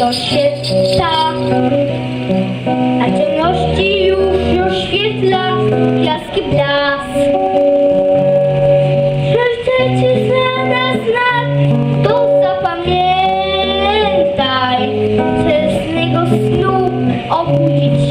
do serca, a ciemności już oświetla blaski blask. Serce ci zna na znak, to zapamiętaj, ze snu obudzić